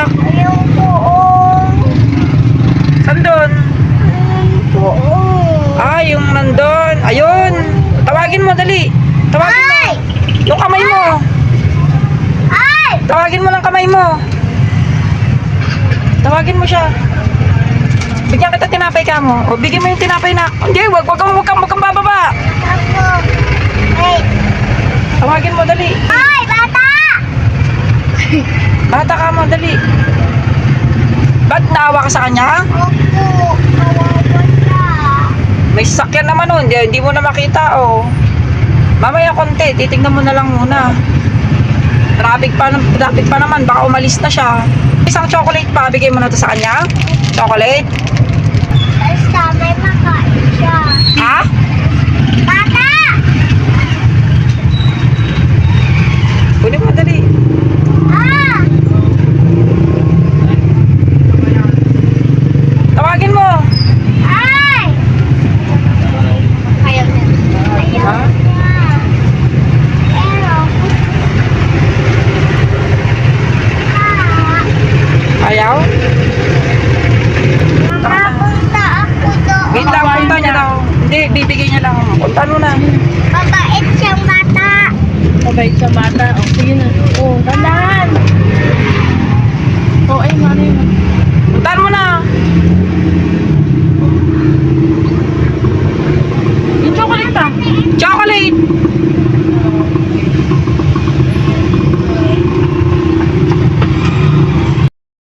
anak? Ayaw poong. Oh. Saan doon? Poong. Oh. Ah, yung nandun. Ayun. Tawagin mo, dali. Tawagin mo. Yung kamay mo. Ay! Tawagin mo ng kamay mo. Tawagin mo siya. Bigyan kita tinapay ka mo. O, bigyan mo yung tinapay na. Hindi, wag, wag kang, wag kang, wag kang. Tawagin mo, dali. Ay, bata! Bata ka mo, dali. Ba't naawa ka sa kanya? Opo. Kawawa siya. May sasakyan naman nun. Hindi, hindi mo na makita, oh. Mamaya konti, titignan mo na lang muna. Traffic pa, traffic pa naman, baka umalis na siya. Isang chocolate pa, bigay mo na to sa kanya. Chocolate? Basta may makain siya. Ha? Bata! Kunin mo, dali. Ah! Tawagin mo. Ay! Ayaw na. Ayaw Ha? na. Pero, ah, Ayaw? Makapunta ako doon. Wait lang, punta niya daw. Hindi, bibigay niya lang. Punta mo na. Mabait siyang bata. Mabait sa bata. O, sige na. O, dandahan.